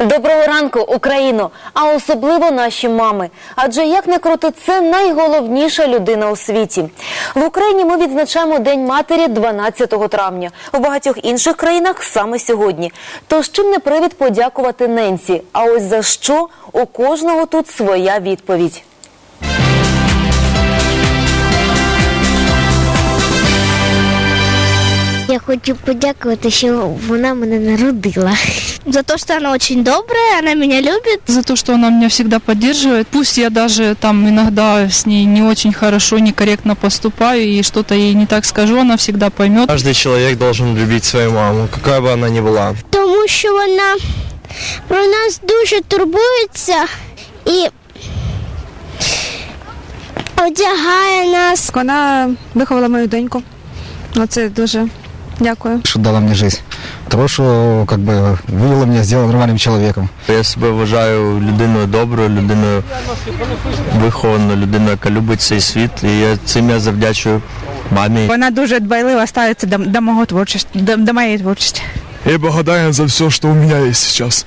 Доброго ранку, Україно! А особливо наші мами. Адже як не крути, це найголовніша людина у світі. В Україні ми відзначаємо День матері 12 травня. У багатьох інших країнах саме сьогодні. Тож чим не привід подякувати Ненсі? А ось за що у кожного тут своя відповідь. Я хочу подякувати, що вона мене народила. За то, что она очень добрая, она меня любит. за то, что она меня всегда поддерживает. Пусть я даже там иногда с ней не очень хорошо, некорректно поступаю и что-то ей не так скажу, она всегда поймет. Каждый человек должен любить свою маму, какая бы она ни была. Тому що вона про нас дуже турбується і одягає нас. Вона виховала мою доньку. Оце дуже дякую. что дала мне жизнь. Того, что как бы вывела меня, сделала нормальным человеком. Я себе вважаю людиною доброю, людиною вихованою, людиною, яка любить цей світ. І я цим я завдячую мамі. Вона дуже дбайливо ставиться до, до мого творчості, до, до моєї творчості. Я благодарен за все, что у меня есть сейчас.